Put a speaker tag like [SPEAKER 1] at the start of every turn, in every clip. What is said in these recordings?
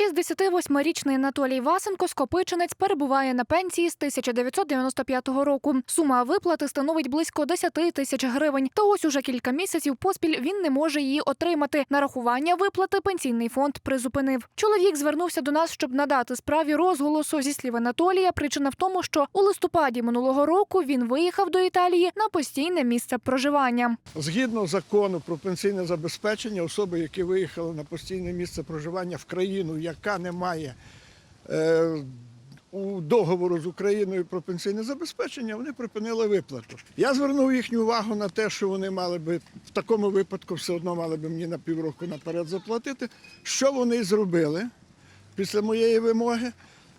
[SPEAKER 1] 68-річний Анатолій Васенко Скопичинець перебуває на пенсії з 1995 року. Сума виплати становить близько 10 тисяч гривень. Та ось уже кілька місяців поспіль він не може її отримати. Нарахування виплати пенсійний фонд призупинив. Чоловік звернувся до нас, щоб надати справі розголосу. Зі слів Анатолія, причина в тому, що у листопаді минулого року він виїхав до Італії на постійне місце проживання.
[SPEAKER 2] Згідно закону про пенсійне забезпечення, особи, які виїхали на постійне місце проживання в країну, яка не має е, у договору з Україною про пенсійне забезпечення, вони припинили виплату. Я звернув їхню увагу на те, що вони мали би в такому випадку все одно мали би мені на півроку наперед заплатити. Що вони зробили після моєї вимоги?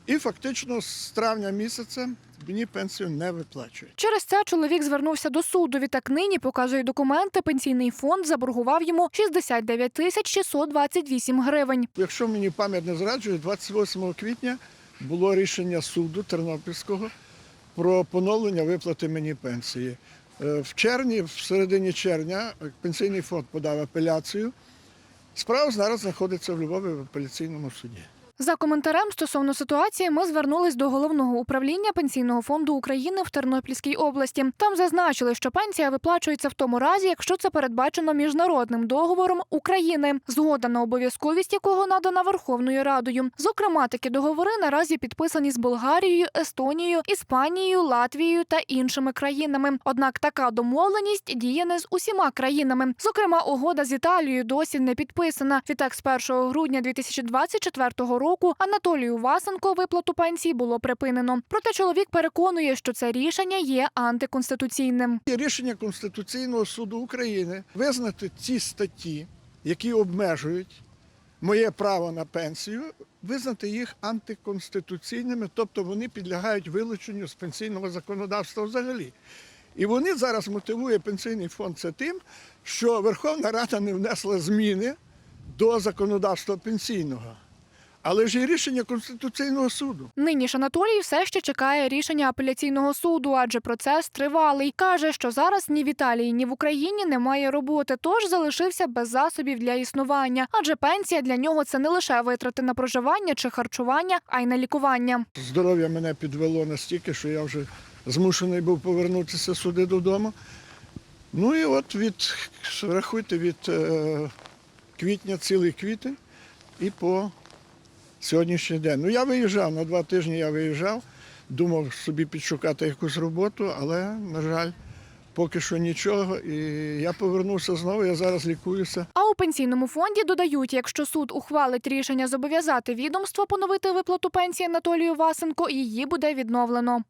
[SPEAKER 2] І фактично з травня місяця мені пенсію не виплачують.
[SPEAKER 1] Через це чоловік звернувся до суду. Відтак нині показує документи. Пенсійний фонд заборгував йому 69 тисяч 628 гривень.
[SPEAKER 2] Якщо мені пам'ять не зраджує, 28 квітня було рішення суду Тернопільського про поновлення виплати мені пенсії. Е, В червні, в середині червня, пенсійний фонд подав апеляцію. Справа зараз знаходиться в Львові в апеляційному суді.
[SPEAKER 1] За коментарем стосовно ситуації ми звернулись до головного управління пенсійного фонду України в Тернопільській області. Там зазначили, що пенсія виплачується в тому разі, якщо це передбачено міжнародним договором України, згода на обов'язковість якого надана Верховною Радою. Зокрема, такі договори наразі підписані з Болгарією, Естонією, Іспанією, Латвією та іншими країнами. Однак така домовленість діє не з усіма країнами. Зокрема, угода з Італією досі не підписана. Відтак, з 1 грудня 2024 року Анатолію Васенко виплату пенсії було припинено. Проте чоловік переконує, що це рішення є антиконституційним.
[SPEAKER 2] Рішення Конституційного суду України визнати ці статті, які обмежують моє право на пенсію, визнати їх антиконституційними, тобто вони підлягають вилученню з пенсійного законодавства взагалі. І вони зараз мотивує пенсійний фонд це тим, що Верховна Рада не внесла зміни до законодавства пенсійного. Але ж є рішення Конституційного суду.
[SPEAKER 1] Нині ж Анатолій все ще чекає рішення апеляційного суду, адже процес тривалий. Каже, що зараз ні в Італії, ні в Україні немає роботи, тож залишився без засобів для існування. Адже пенсія для нього це не лише витрати на проживання чи харчування, а й на лікування.
[SPEAKER 2] Здоров'я мене підвело настільки, що я вже змушений був повернутися сюди додому. Ну і от від, рахуйте, від е, квітня, цілий квітень і по сьогоднішній день. Ну я виїжджав, на два тижні я виїжджав, думав собі підшукати якусь роботу, але, на жаль, поки що нічого. І я повернувся знову, я зараз лікуюся.
[SPEAKER 1] А у пенсійному фонді додають, якщо суд ухвалить рішення зобов'язати відомство поновити виплату пенсії Анатолію Васенко, її буде відновлено.